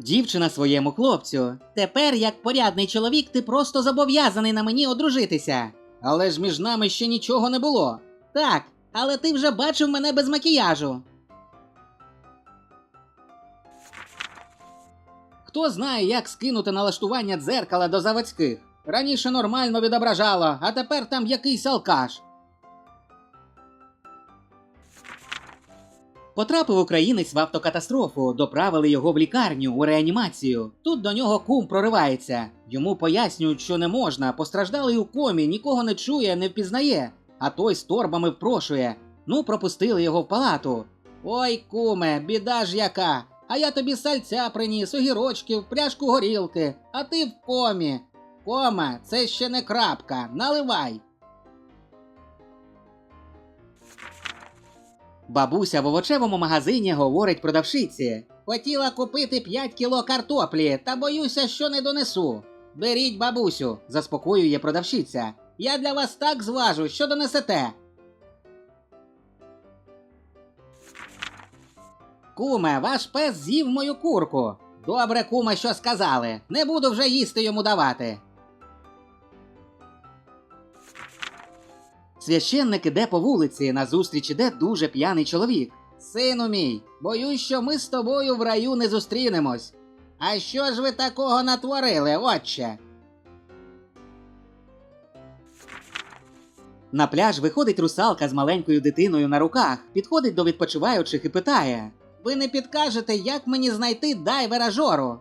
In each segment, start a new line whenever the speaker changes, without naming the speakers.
Дівчина своєму хлопцю. Тепер, як порядний чоловік, ти просто зобов'язаний на мені одружитися. Але ж між нами ще нічого не було. Так, але ти вже бачив мене без макіяжу. Хто знає, як скинути налаштування дзеркала до заводських? Раніше нормально відображало, а тепер там якийсь алкаш. Потрапив українець в автокатастрофу, доправили його в лікарню у реанімацію. Тут до нього кум проривається. Йому пояснюють, що не можна, постраждалий у комі, нікого не чує, не впізнає. А той з торбами впрошує. Ну, пропустили його в палату. Ой, куме, біда ж яка. А я тобі сальця приніс, огірочків, пляшку горілки, а ти в комі. Кома, це ще не крапка, наливай. Бабуся в овочевому магазині говорить продавшиці. Хотіла купити 5 кіло картоплі, та боюся, що не донесу. Беріть, бабусю, заспокоює продавщиця. Я для вас так зважу, що донесете. Куме, ваш пес з'їв мою курку. Добре, куме, що сказали. Не буду вже їсти йому давати. Священник іде по вулиці, назустріч іде дуже п'яний чоловік. Сину мій, боюсь, що ми з тобою в раю не зустрінемось. А що ж ви такого натворили, отче? На пляж виходить русалка з маленькою дитиною на руках, підходить до відпочиваючих і питає: Ви не підкажете, як мені знайти дайвера Жору?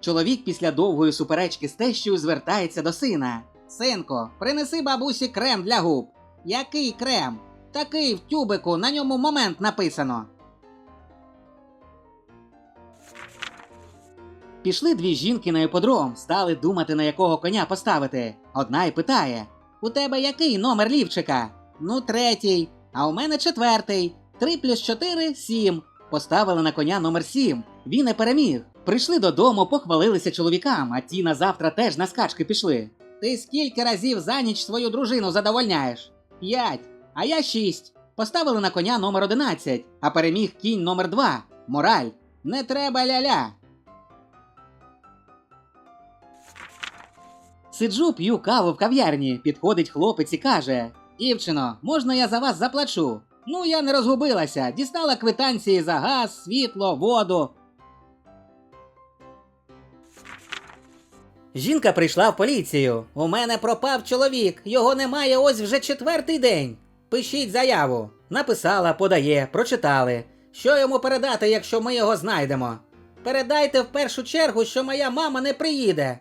Чоловік після довгої суперечки з тещою звертається до сина. Синку, принеси бабусі крем для губ. Який крем? Такий в тюбику, на ньому момент написано. Пішли дві жінки на іподром, стали думати, на якого коня поставити. Одна й питає: У тебе який номер лівчика? Ну, третій. А у мене четвертий. Три плюс чотири сім. Поставили на коня номер сім. Він не переміг. Прийшли додому, похвалилися чоловікам, а ті на завтра теж на скачки пішли. Ти скільки разів за ніч свою дружину задовольняєш? П'ять. А я шість. Поставили на коня номер одинадцять, а переміг кінь номер два. Мораль. Не треба ля-ля. Сиджу, п'ю каву в кав'ярні. Підходить хлопець і каже: Дівчино, можна я за вас заплачу? Ну, я не розгубилася, дістала квитанції за газ, світло, воду. Жінка прийшла в поліцію. У мене пропав чоловік, його немає ось вже четвертий день. Пишіть заяву. Написала, подає, прочитали. Що йому передати, якщо ми його знайдемо? Передайте в першу чергу, що моя мама не приїде.